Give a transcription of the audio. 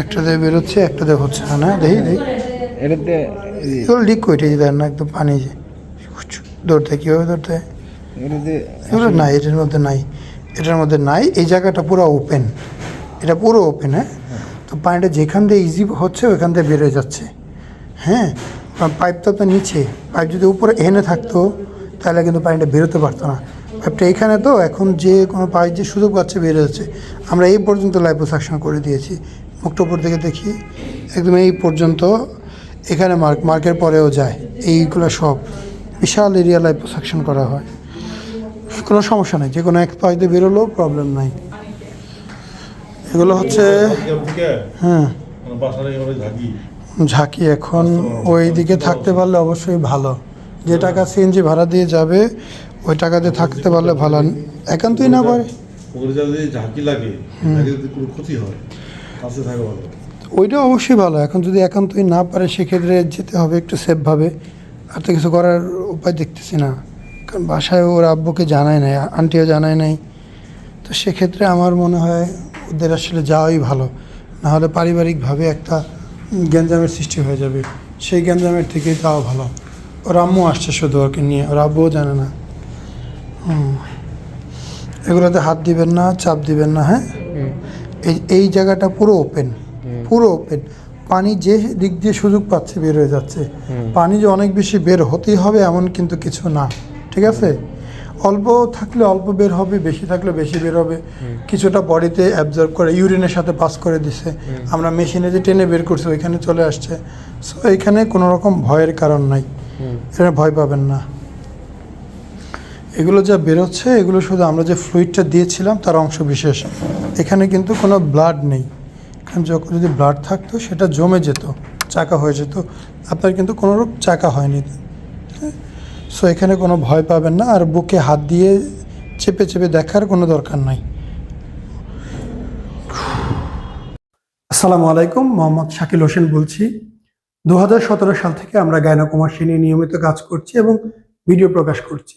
একটা দিয়ে বেরোচ্ছে একটা দিয়ে হচ্ছে না না দেখি দেখি এটাতে লিকুইড এই দেন না একদম পানি যে দৌড়তে কীভাবে দৌড়তে এগুলো নাই এটার মধ্যে নাই এটার মধ্যে নাই এই জায়গাটা পুরো ওপেন এটা পুরো ওপেন হ্যাঁ? তো পানিটা যেখান দিয়ে ইজি হচ্ছে ওইখান দিয়ে বেরোয় যাচ্ছে হ্যাঁ? পাইপটা তো নিচে পাইপ যদি উপরে এনে থাকতো তাহলে কিন্তু পানিটা বেরোতে পারতো না। পাইপটা এখানে তো এখন যে কোনো পাইপ যে সুযোগ পাচ্ছে বেরো যাচ্ছে আমরা এই পর্যন্ত লাইপোসাকশন করে দিয়েছি। মুখটা উপর থেকে দেখি। একদম এই পর্যন্ত এখানে মার্ক মার্কের পরেও যায়। এইগুলো সব বিশাল এরিয়া লাইপোসাকশন করা হয়। কোনো সমস্যা নেই। যে কোনো এক পাইতে বেরোলেও প্রবলেম নাই। এগুলো হচ্ছে হ্যাঁ। ঝাঁকি এখন ওই দিকে থাকতে পারলে অবশ্যই ভালো। যে টাকা সিএনজি ভাড়া দিয়ে যাবে ওই টাকা দিয়ে থাকতে পারলে ভালো একান্তই না পারে। পুকুরে ঝাঁকি লাগে কোনো ক্ষতি হয় থাকা ভালো। ওইটা অবশ্যই ভালো এখন যদি একান্তই না পারে সেক্ষেত্রে যেতে হবে একটু সেফভাবে আর তো কিছু করার উপায় দেখতেছি না কারণ বাসায় ওর আব্বুকে জানায় নাই আন্টিও জানায় নাই। তো সেক্ষেত্রে আমার মনে হয় ওদের আসলে যাওয়াই ভালো না হলে পারিবারিকভাবে একটা গ্যাঞ্জামের সৃষ্টি হয়ে যাবে। সেই গ্যাঞ্জামের থেকেই তাও ভালো। ওর আম্মু আসছে শুধু ওকে নিয়ে ওর আব্বুও জানে না। এগুলোতে হাত দিবেন না চাপ দিবেন না হ্যাঁ? এই এই জায়গাটা পুরো ওপেন পুরো ওপেন পানি যে দিক দিয়ে সুযোগ পাচ্ছে বের হয়ে যাচ্ছে। পানি যে অনেক বেশি বের হতেই হবে এমন কিন্তু কিছু না ঠিক আছে? অল্প থাকলে অল্প বের হবে বেশি থাকলে বেশি বের হবে। কিছুটা বডিতে অ্যাবজর্ব করে ইউরিনের সাথে পাস করে দিছে। আমরা মেশিনে যে টেনে বের করছি ওইখানে চলে আসছে। সো এখানে কোনো রকম ভয়ের কারণ নাই। এটা ভয় পাবেন না। এগুলো যা বেরোচ্ছে, এগুলো শুধু আমরা যে ফ্লুইডটা দিয়েছিলাম তার অংশ বিশেষ এখানে কিন্তু কোনো ব্লাড নেই। এখানে যখন যদি ব্লাড থাকতো, সেটা জমে যেত, চাকা হয়ে যেত। আপনার কিন্তু কোনো রূপ চাকা হয়নি। সো এখানে কোনো ভয় পাবেন না, আর বুকে হাত দিয়ে চেপে চেপে দেখার কোনো দরকার নাই। আসসালামু আলাইকুম, মোহাম্মদ শাকিল হোসেন বলছি। দু হাজার সতেরো সাল থেকে আমরা গায়নাকুমাসী নিয়ে নিয়মিত কাজ করছি এবং ভিডিও প্রকাশ করছি।